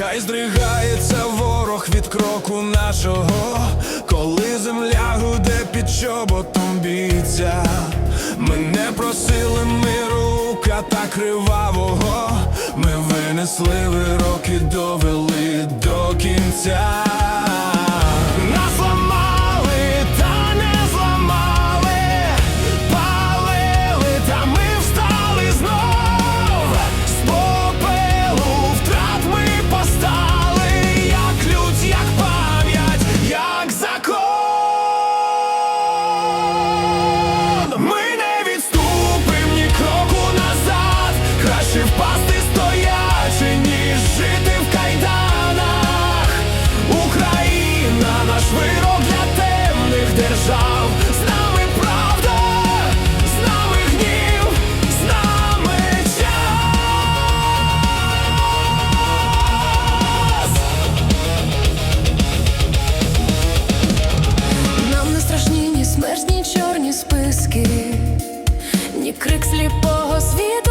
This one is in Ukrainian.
Хай здригається ворог від кроку нашого, коли земля гуде під чоботом бійця. Ми не просили миру, ката кривавого. Ми винесли вироки, довели до кінця. ніж ні чорні списки, ні крик сліпого світу.